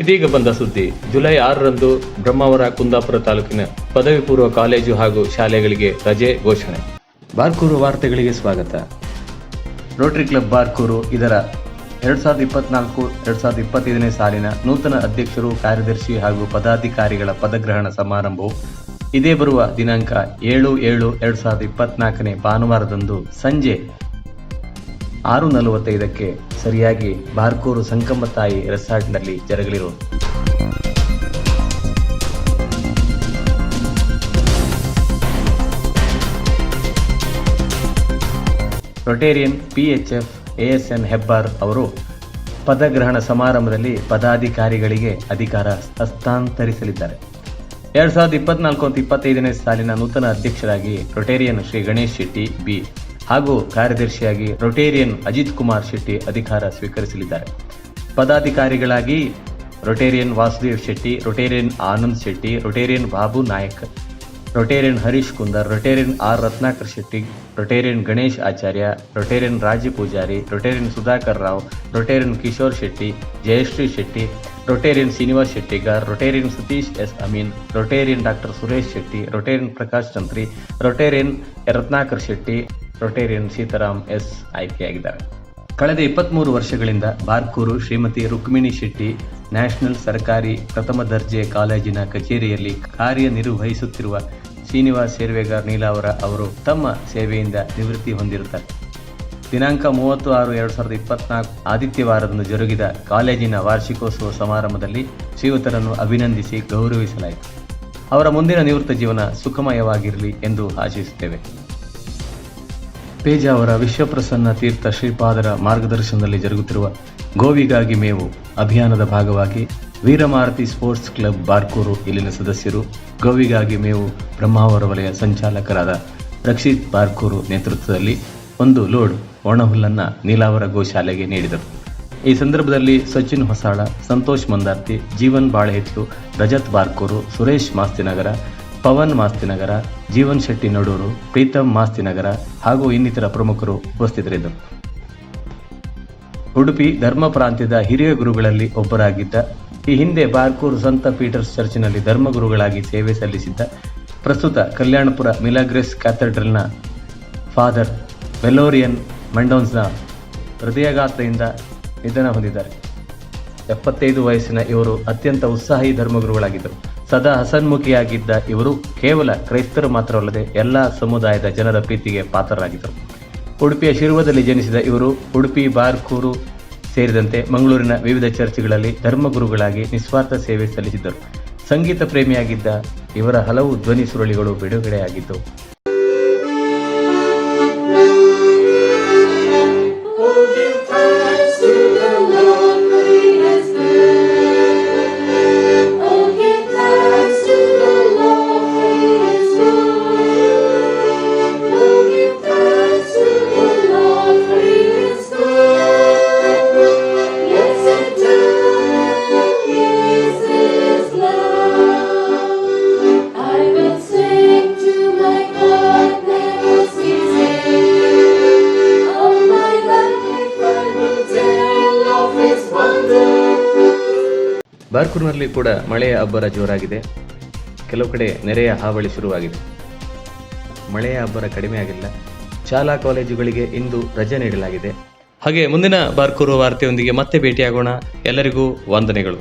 ಇದೀಗ ಬಂದ ಸುದ್ದಿ, ಜುಲೈ ಆರರಂದು ಬ್ರಹ್ಮಾವರ ಕುಂದಾಪುರ ತಾಲೂಕಿನ ಪದವಿ ಪೂರ್ವ ಕಾಲೇಜು ಹಾಗೂ ಶಾಲೆಗಳಿಗೆ ರಜೆ ಘೋಷಣೆ. ಬಾರ್ಕೂರು ವಾರ್ತೆಗಳಿಗೆ ಸ್ವಾಗತ. ರೋಟರಿ ಕ್ಲಬ್ ಬಾರ್ಕೂರು, ಇದರ ಎರಡ್ ಸಾವಿರದ ಇಪ್ಪತ್ನಾಲ್ಕು, ಎರಡ್ ಸಾವಿರದ ಇಪ್ಪತ್ತೈದನೇ ಸಾಲಿನ ನೂತನ ಅಧ್ಯಕ್ಷರು, ಕಾರ್ಯದರ್ಶಿ ಹಾಗೂ ಪದಾಧಿಕಾರಿಗಳ ಪದಗ್ರಹಣ ಸಮಾರಂಭವು ಇದೇ ಬರುವ ದಿನಾಂಕ ಏಳು ಏಳು ಎರಡ್ ಸಾವಿರದ ಇಪ್ಪತ್ನಾಲ್ಕನೇ ಭಾನುವಾರದಂದು ಸಂಜೆ ಆರು ನಲವತ್ತೈದಕ್ಕೆ ಸರಿಯಾಗಿ ಬಾರ್ಕೂರು ಸಂಕಮ್ಮ ತಾಯಿ ರೆಸಾರ್ಟ್ನಲ್ಲಿ ಜರುಗಲಿರು. ರೊಟೇರಿಯನ್ ಪಿಎಚ್ಎಫ್ ಎಎಸ್ಎನ್ ಹೆಬ್ಬಾರ್ ಅವರು ಪದಗ್ರಹಣ ಸಮಾರಂಭದಲ್ಲಿ ಪದಾಧಿಕಾರಿಗಳಿಗೆ ಅಧಿಕಾರ ಹಸ್ತಾಂತರಿಸಲಿದ್ದಾರೆ. ಎರಡ್ ಸಾವಿರದ ಇಪ್ಪತ್ನಾಲ್ಕು ಮತ್ತು ಇಪ್ಪತ್ತೈದನೇ ಸಾಲಿನ ನೂತನ ಅಧ್ಯಕ್ಷರಾಗಿ ರೊಟೇರಿಯನ್ ಶ್ರೀ ಗಣೇಶ್ ಶೆಟ್ಟಿ ಬಿ. ಹಾಗೂ ಕಾರ್ಯದರ್ಶಿಯಾಗಿ ರೊಟೇರಿಯನ್ ಅಜಿತ್ ಕುಮಾರ್ ಶೆಟ್ಟಿ ಅಧಿಕಾರ ಸ್ವೀಕರಿಸಲಿದ್ದಾರೆ. ಪದಾಧಿಕಾರಿಗಳಾಗಿ Rotarian Vasudev Shetty, Rotarian Anand Shetty, Rotarian Babu Nayak, Rotarian Harish Kunder, Rotarian R Ratnakar Shetty, Rotarian Ganesh Acharya, Rotarian Raja Poojary, Rotarian Sudhakar Rao, Rotarian Kishore Shetty, Jayashree Shetty, Rotarian Srinivas Shettigar, Rotarian Satish S Amin, Rotarian doctor Suresh Shetty, Rotarian Prakash Chantri Rotarian Ratnakar Shetty Rotarian Sitaram S ಆಯ್ಕೆಯಾಗಿದ್ದಾರೆ. ಕಳೆದ ಇಪ್ಪತ್ಮೂರು ವರ್ಷಗಳಿಂದ Barkur Shrimati Rukmini Shetty national ಸರ್ಕಾರಿ ಪ್ರಥಮ ದರ್ಜೆ ಕಾಲೇಜಿನ ಕಚೇರಿಯಲ್ಲಿ ಕಾರ್ಯನಿರ್ವಹಿಸುತ್ತಿರುವ ಶ್ರೀನಿವಾಸ್ ಸೇರ್ವೆಗಾರ್ ನೀಲಾವರ ಅವರು ತಮ್ಮ ಸೇವೆಯಿಂದ ನಿವೃತ್ತಿ ಹೊಂದಿರುತ್ತಾರೆ. ದಿನಾಂಕ ಮೂವತ್ತು ಆರು ಎರಡು ಸಾವಿರದ ಇಪ್ಪತ್ನಾಲ್ಕು ಆದಿತ್ಯವಾರದಂದು ಜರುಗಿದ ಕಾಲೇಜಿನ ವಾರ್ಷಿಕೋತ್ಸವ ಸಮಾರಂಭದಲ್ಲಿ ಶ್ರೀಯುತರನ್ನು ಅಭಿನಂದಿಸಿ ಗೌರವಿಸಲಾಯಿತು. ಅವರ ಮುಂದಿನ ನಿವೃತ್ತ ಜೀವನ ಸುಖಮಯವಾಗಿರಲಿ ಎಂದು ಆಶಿಸುತ್ತೇವೆ. ಪೇಜಾವರ ವಿಶ್ವಪ್ರಸನ್ನ ತೀರ್ಥ ಶ್ರೀಪಾದರ ಮಾರ್ಗದರ್ಶನದಲ್ಲಿ ಜರುಗುತ್ತಿರುವ ಗೋವಿಗಾಗಿ ಮೇವು ಅಭಿಯಾನದ ಭಾಗವಾಗಿ ವೀರಮಾರತಿ ಸ್ಪೋರ್ಟ್ಸ್ ಕ್ಲಬ್ ಬಾರ್ಕೂರು ಇಲ್ಲಿನ ಸದಸ್ಯರು ಗೋವಿಗಾಗಿ ಮೇವು ಬ್ರಹ್ಮಾವರ ವಲಯ ಸಂಚಾಲಕರಾದ ರಕ್ಷಿತ್ ಬಾರ್ಕೂರು ನೇತೃತ್ವದಲ್ಲಿ ಒಂದು ಲೋಡ್ ಒಣಹುಲ್ಲನ್ನು ನೀಲಾವರ ಗೋಶಾಲೆಗೆ ನೀಡಿದರು. ಈ ಸಂದರ್ಭದಲ್ಲಿ ಸಚಿನ್ ಹೊಸಾಳ, ಸಂತೋಷ್ ಮಂದಾರ್ತಿ, ಜೀವನ್ ಬಾಳೆಹಿತ್ಲು ರಜತ್ ಬಾರ್ಕೂರು, ಸುರೇಶ್ ಮಾಸ್ತಿನಗರ ಪವನ್ ಮಾಸ್ತಿನಗರ, ಜೀವನ್ ಶೆಟ್ಟಿ ನಡೂರು ಪ್ರೀತಮ್ ಮಾಸ್ತಿನಗರ ಹಾಗೂ ಇನ್ನಿತರ ಪ್ರಮುಖರು ಉಪಸ್ಥಿತರಿದ್ದರು. ಉಡುಪಿ ಧರ್ಮ ಪ್ರಾಂತ್ಯದ ಹಿರಿಯ ಗುರುಗಳಲ್ಲಿ ಒಬ್ಬರಾಗಿದ್ದ, ಈ ಹಿಂದೆ ಬಾರ್ಕೂರು ಸಂತ ಪೀಟರ್ಸ್ ಚರ್ಚ್ನಲ್ಲಿ ಧರ್ಮಗುರುಗಳಾಗಿ ಸೇವೆ ಸಲ್ಲಿಸಿದ್ದ, ಪ್ರಸ್ತುತ ಕಲ್ಯಾಣಪುರ ಮಿಲಾಗ್ರೆಸ್ ಕ್ಯಾಥೆಡ್ರಲ್ನ ಫಾದರ್ ವೆಲ್ಲೋರಿಯನ್ ಮಂಡೋನ್ಸ್ನ ಹೃದಯಘಾತದಿಂದ ನಿಧನ ಹೊಂದಿದ್ದಾರೆ. ಎಪ್ಪತ್ತೈದು ವಯಸ್ಸಿನ ಇವರು ಅತ್ಯಂತ ಉತ್ಸಾಹಿ ಧರ್ಮಗುರುಗಳಾಗಿದ್ದರು ಸದಾ ಹಸನ್ಮುಖಿಯಾಗಿದ್ದ ಇವರು ಕೇವಲ ಕ್ರೈಸ್ತರು ಮಾತ್ರವಲ್ಲದೆ ಎಲ್ಲ ಸಮುದಾಯದ ಜನರ ಪ್ರೀತಿಗೆ ಪಾತ್ರರಾಗಿದ್ದರು. ಉಡುಪಿಯ ಶಿರುವದಲ್ಲಿ ಜನಿಸಿದ ಇವರು ಉಡುಪಿ ಬಾರ್ಕೂರು ಸೇರಿದಂತೆ ಮಂಗಳೂರಿನ ವಿವಿಧ ಚರ್ಚ್ಗಳಲ್ಲಿ ಧರ್ಮಗುರುಗಳಾಗಿ ನಿಸ್ವಾರ್ಥ ಸೇವೆ ಸಲ್ಲಿಸಿದ್ದರು. ಸಂಗೀತ ಪ್ರೇಮಿಯಾಗಿದ್ದ ಇವರ ಹಲವು ಧ್ವನಿ ಸುರುಳಿಗಳು ಬಿಡುಗಡೆಯಾಗಿದ್ದವು. ಬಾರ್ಕೂರಿನಲ್ಲಿ ಕೂಡ ಮಳೆಯ ಅಬ್ಬರ ಜೋರಾಗಿದೆ. ಕೆಲವು ಕಡೆ ನೆರೆಯ ಹಾವಳಿ ಶುರುವಾಗಿದೆ. ಮಳೆಯ ಅಬ್ಬರ ಕಡಿಮೆ ಆಗಿಲ್ಲ. ಶಾಲಾ ಕಾಲೇಜುಗಳಿಗೆ ಇಂದು ರಜೆ ನೀಡಲಾಗಿದೆ. ಹಾಗೆ ಮುಂದಿನ ಬಾರ್ಕೂರು ವಾರ್ತೆಯೊಂದಿಗೆ ಮತ್ತೆ ಭೇಟಿಯಾಗೋಣ. ಎಲ್ಲರಿಗೂ ವಂದನೆಗಳು.